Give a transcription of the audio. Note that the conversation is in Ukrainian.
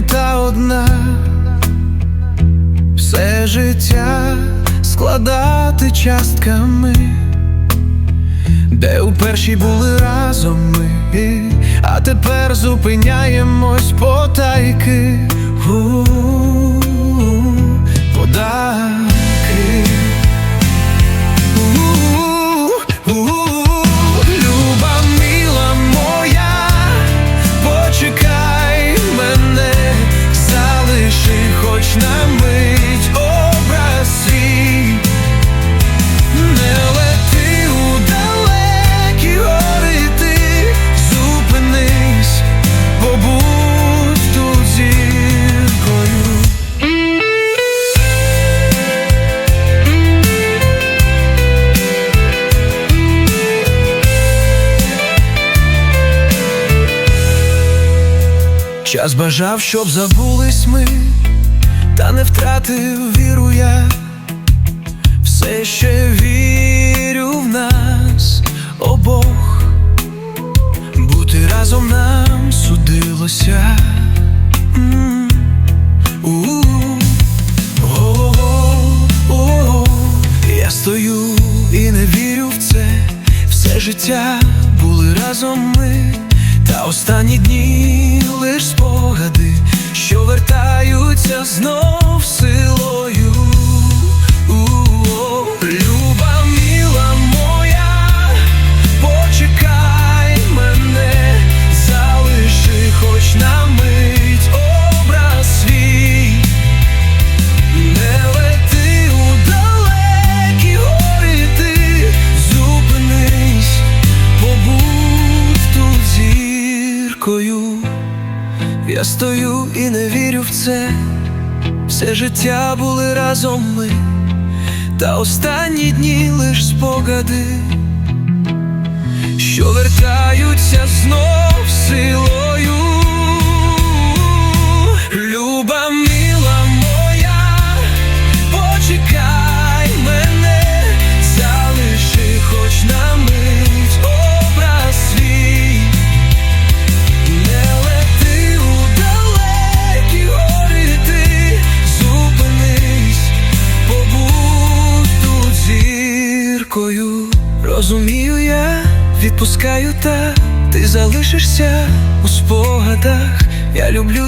мета одна, все життя складати частками, де у першій були разом ми, а тепер зупиняємось потайки. Час бажав, щоб забулись ми, та не втратив віру я, все ще вірю в нас обох, бути разом нам судилося. Я стою і не вірю в це, все життя були разом ми, та останні дні лиш спогади, що вертаються Я стою і не вірю в це, все життя були разом ми, та останні дні лиш спогади, що вертаються Розумію я, відпускаю та ти залишишся у спогадах. Я люблю